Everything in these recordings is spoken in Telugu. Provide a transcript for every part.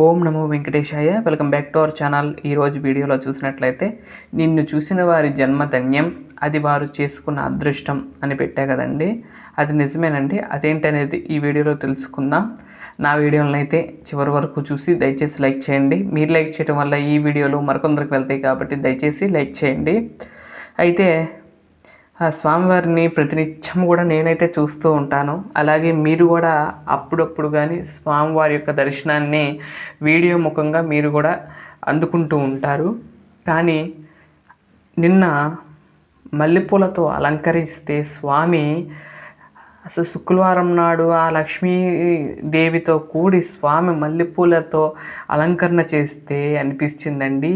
ఓం నమో వెంకటేశాయ. Welcome back to our channel. ఈరోజు వీడియోలో చూసినట్లయితే నిన్ను చూసిన వారి జన్మ ధన్యం అది వారు చేసుకున్న అదృష్టం అని పెట్టా కదండి. అది నిజమేనండి. అదేంటనేది ఈ వీడియోలో తెలుసుకుందాం. నా వీడియోలను అయితే చివరి వరకు చూసి దయచేసి లైక్ చేయండి. మీరు లైక్ చేయడం వల్ల ఈ వీడియోలు మరికొందరికి వెళ్తాయి కాబట్టి దయచేసి లైక్ చేయండి. అయితే ఆ స్వామివారిని ప్రతినిత్యం కూడా నేనైతే చూస్తూ ఉంటాను. అలాగే మీరు కూడా అప్పుడప్పుడు కానీ స్వామివారి యొక్క దర్శనాన్ని వీడియో ముఖంగా మీరు కూడా అందుకుంటూ ఉంటారు. కానీ నిన్న మల్లెపూలతో అలంకరిస్తే స్వామి అసలు శుక్రవారం నాడు ఆ లక్ష్మీదేవితో కూడి స్వామి మల్లెపూలతో అలంకరణ చేస్తే అనిపించిందండి.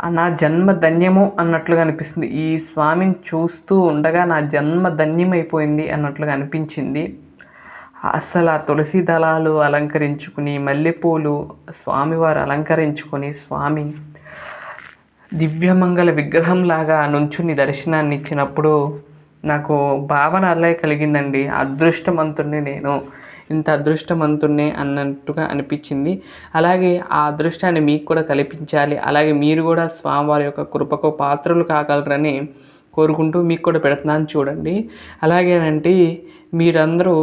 నా జన్మ ధన్యము అన్నట్లుగా అనిపిస్తుంది. ఈ స్వామిని చూస్తూ ఉండగా నా జన్మ ధన్యమైపోయింది అన్నట్లుగా అనిపించింది. అసలు ఆ తులసి దళాలు అలంకరించుకుని మల్లెపూలు స్వామివారు అలంకరించుకొని స్వామి దివ్యమంగళ విగ్రహంలాగా నుంచుని దర్శనాన్ని ఇచ్చినప్పుడు నాకు భావన అలాగే కలిగిందండి. అదృష్టవంతుడిని నేను. ఇంత అదృష్టవంతుణ్ణి అన్నట్టుగా అనిపించింది. అలాగే ఆ అదృష్టాన్ని మీకు కూడా కల్పించాలి. అలాగే మీరు కూడా స్వామివారి యొక్క కృపకు పాత్రలు కాగలరని కోరుకుంటూ మీకు కూడా పెడుతున్నాను చూడండి. అలాగేనంటే మీరందరూ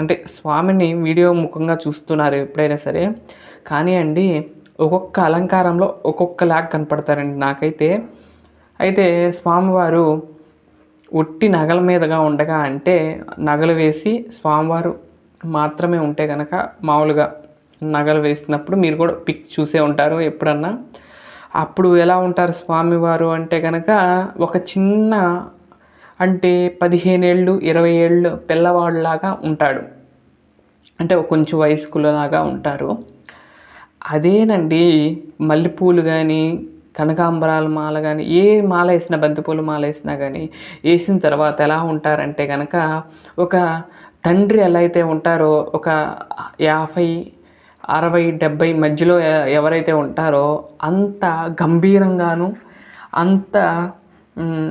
అంటే స్వామిని వీడియో ముఖంగా చూస్తున్నారు ఎప్పుడైనా సరే. కానీ అండి ఒక్కొక్క అలంకారంలో ఒక్కొక్కలాగా కనపడతారండి నాకైతే. అయితే స్వామివారు ఉట్టి నగల మీదగా ఉండగా అంటే నగలు వేసి స్వామివారు మాత్రమే ఉంటే కనుక మామూలుగా నగలు వేసినప్పుడు మీరు కూడా పిక్ చూసే ఉంటారు ఎప్పుడన్నా. అప్పుడు ఎలా ఉంటారు స్వామివారు అంటే కనుక ఒక చిన్న అంటే పదిహేనేళ్ళు ఇరవై ఏళ్ళు పిల్లవాడులాగా ఉంటాడు. అంటే కొంచెం వయస్కులలాగా ఉంటారు. అదేనండి మల్లెపూలు కానీ కనకాంబరాల మాల కానీ ఏ మాల వేసినా బంతిపూల మాల వేసినా కానీ వేసిన తర్వాత ఎలా ఉంటారంటే కనుక ఒక తండ్రి ఎలా అయితే ఉంటారో ఒక యాభై అరవై డెబ్భై మధ్యలో ఎవరైతే ఉంటారో అంత గంభీరంగాను అంత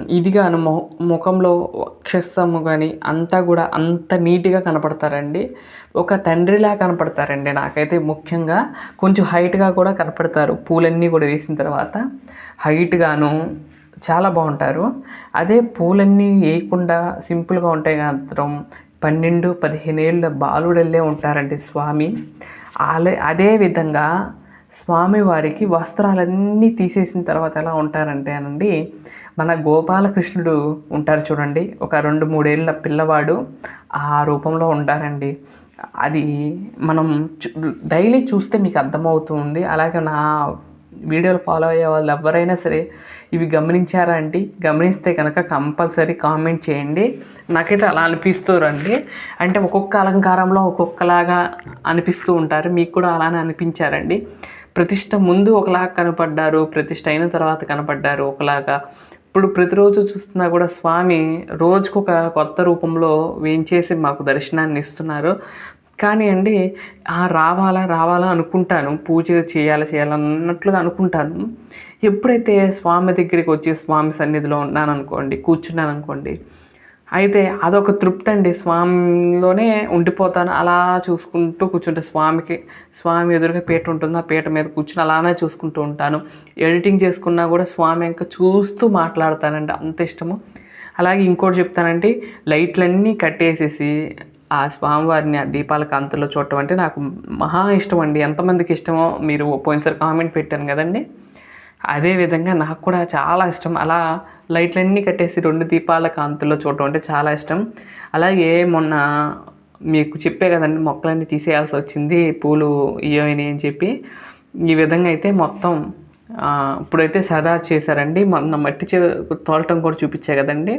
ఇదిగాను మొ ముఖంలో వక్షస్థము కానీ అంతా కూడా అంత నీట్గా కనపడతారండి. ఒక తండ్రిలా కనపడతారండి నాకైతే ముఖ్యంగా. కొంచెం హైట్గా కూడా కనపడతారు పూలన్నీ కూడా వేసిన తర్వాత. హైట్గాను చాలా బాగుంటారు. అదే పూలన్నీ వేయకుండా సింపుల్గా ఉంటాయి మాత్రం పన్నెండు పదిహేను ఏళ్ళ బాలుడల్లే ఉంటారండి స్వామి. అలే అదే విధంగా స్వామివారికి వస్త్రాలన్నీ తీసేసిన తర్వాత ఎలా ఉంటారంటే అనండి మన గోపాలకృష్ణుడు ఉంటారు చూడండి ఒక రెండు మూడేళ్ళ పిల్లవాడు ఆ రూపంలో ఉంటారండి. అది మనం డైలీ చూస్తే మీకు అర్థమవుతుంది అలాగే నా వీడియోలు ఫాలో అయ్యే వాళ్ళు ఎవరైనా సరే ఇవి గమనించారా అండి? గమనిస్తే కనుక కంపల్సరీ కామెంట్ చేయండి. నాకైతే అలా అనిపిస్తూ రండి అంటే ఒక్కొక్క అలంకారంలో ఒక్కొక్కలాగా అనిపిస్తూ ఉంటారు. మీకు కూడా అలానే అనిపించారండి. ప్రతిష్ట ముందు ఒకలాగా కనపడ్డారు ప్రతిష్ట అయిన తర్వాత కనపడ్డారు ఒకలాగా. ఇప్పుడు ప్రతిరోజు చూస్తున్నా కూడా స్వామి రోజుకొక కొత్త రూపంలో వేయించేసి మాకు దర్శనాన్ని ఇస్తున్నారు. కానీ అండి రావాలా రావాలా అనుకుంటాను. పూజ చేయాలి చేయాలన్నట్లుగా అనుకుంటాను. ఎప్పుడైతే స్వామి దగ్గరికి వచ్చి స్వామి సన్నిధిలో ఉన్నాను అనుకోండి కూర్చున్నాను అనుకోండి అయితే అదొక తృప్తి అండి స్వామిలోనే ఉండిపోతాను. అలా చూసుకుంటూ కూర్చుంటే. స్వామికి స్వామి ఎదురుగా పీట ఉంటుంది. ఆ పీట మీద కూర్చుని అలానే చూసుకుంటూ ఉంటాను. ఎడిటింగ్ చేసుకున్నా కూడా స్వామి ఇంకా చూస్తూ మాట్లాడతానండి. అంత ఇష్టము. అలాగే ఇంకోటి చెప్తానండి లైట్లన్నీ కట్టేసేసి ఆ స్వామివారిని ఆ దీపాల కాంతిలో చూడటం అంటే నాకు మహా ఇష్టం అండి ఎంతమందికి ఇష్టమో మీరు పోయినసారి కామెంట్ పెట్టాను కదండి. అదేవిధంగా నాకు కూడా చాలా ఇష్టం. అలా లైట్లన్నీ కట్టేసి రెండు దీపాల కాంతుల్లో చూడటం అంటే చాలా ఇష్టం. అలాగే మొన్న మీకు చెప్పే కదండి మొక్కలన్నీ తీసేయాల్సి వచ్చింది పూలు ఇయ్యని అని చెప్పి. ఈ విధంగా అయితే మొత్తం ఇప్పుడైతే సదా చేశారండి. మొన్న మట్టి చే తోలటం కూడా చూపించే కదండి.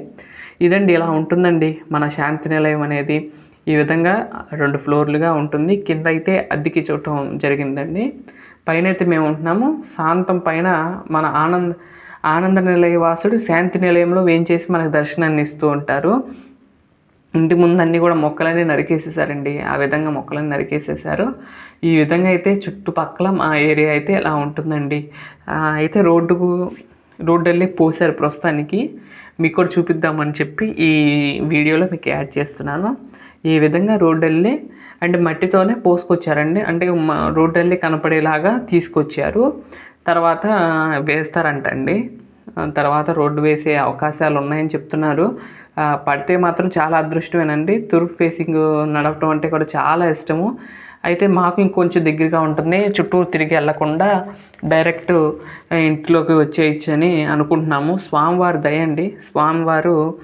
ఇదండి ఇలా ఉంటుందండి మన శాంతి నిలయం అనేది. ఈ విధంగా రెండు ఫ్లోర్లుగా ఉంటుంది. కింద అయితే అద్దెకి చూడటం జరిగిందండి. పైన అయితే మేము ఉంటున్నాము. శాంతం పైన మన ఆనంద్ ఆనంద నిలయవాసుడు శాంతి నిలయంలో వేయించేసి మనకు దర్శనాన్ని ఇస్తూ ఉంటారు. ఇంటి ముందు అన్నీ కూడా మొక్కలన్నీ నరికేసేసారండి. ఆ విధంగా మొక్కలన్నీ నరికేసేసారు. ఈ విధంగా అయితే చుట్టుపక్కల మా ఏరియా అయితే ఇలా ఉంటుందండి. అయితే రోడ్డుకు రోడ్డు వెళ్ళి పోసారు ప్రస్తుతానికి. మీకు కూడా చూపిద్దామని చెప్పి ఈ వీడియోలో మీకు యాడ్ చేస్తున్నాను. ఈ విధంగా రోడ్డు వెళ్ళి అంటే మట్టితోనే పోసుకొచ్చారండి. అంటే మ- రోడ్డు వెళ్ళి కనపడేలాగా తీసుకొచ్చారు. తర్వాత వేస్తారంటండి. తర్వాత రోడ్డు వేసే అవకాశాలు ఉన్నాయని చెప్తున్నారు పడితే మాత్రం చాలా అదృష్టమేనండి. తూర్పు ఫేసింగ్ నడపడం అంటే కూడా చాలా ఇష్టము. అయితే మాకు ఇంకొంచెం దగ్గరగా ఉంటుంది. చుట్టూ తిరిగి వెళ్ళకుండా డైరెక్ట్ ఇంట్లోకి వచ్చేయచ్చు అని అనుకుంటున్నాము. స్వామివారి దయ అండి. స్వామివారు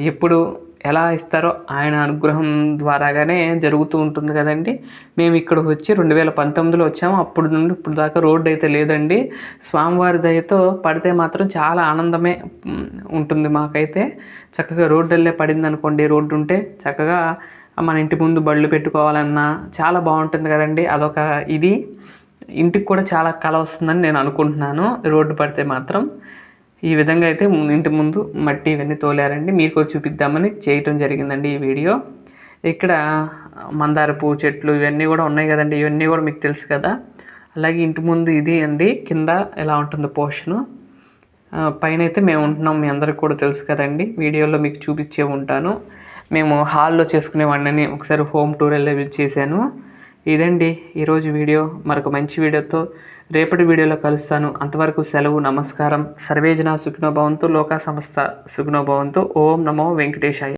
ఎప్పుడు ఎలా ఇస్తారో ఆయన అనుగ్రహం ద్వారాగానే జరుగుతూ ఉంటుంది కదండి. మేము ఇక్కడికి వచ్చి రెండు వేల పంతొమ్మిదిలో వచ్చాము. అప్పుడు నుండి ఇప్పుడు దాకా రోడ్డు అయితే లేదండి. స్వామివారి దయతో పడితే మాత్రం చాలా ఆనందమే ఉంటుంది మాకైతే. చక్కగా రోడ్డు వెళ్ళే పడింది అనుకోండి రోడ్డు ఉంటే చక్కగా మన ఇంటి ముందు బళ్ళు పెట్టుకోవాలన్నా చాలా బాగుంటుంది కదండి. అదొక ఇది. ఇంటికి కూడా చాలా కళ వస్తుందని నేను అనుకుంటున్నాను. రోడ్డు పడితే మాత్రం. ఈ విధంగా అయితే ఇంటి ముందు మట్టి ఇవన్నీ తోలారండి. మీకు చూపిద్దామని చేయటం జరిగిందండి ఈ వీడియో. ఇక్కడ మందార పువ్వు చెట్లు ఇవన్నీ కూడా ఉన్నాయి కదండి. ఇవన్నీ కూడా మీకు తెలుసు కదా. అలాగే ఇంటి ముందు ఇది అండి. కింద ఎలా ఉంటుంది పోర్షను. పైన అయితే మేము ఉంటున్నాం. మీ అందరికి కూడా తెలుసు కదండి. వీడియోలో మీకు చూపించే ఉంటాను. మేము హాల్లో చేసుకునేవాడిని ఒకసారి హోమ్ టూర్ వెళ్ళి చేశాను. ఇదండి ఈరోజు వీడియో. మరొక మంచి వీడియోతో రేపటి వీడియోలో కలుస్తాను. అంతవరకు సెలవు నమస్కారం. సర్వేజన సుఖినోభవంతో లోకా సంస్థ సుఖినోభవంతో ఓం నమో వెంకటేశాయ.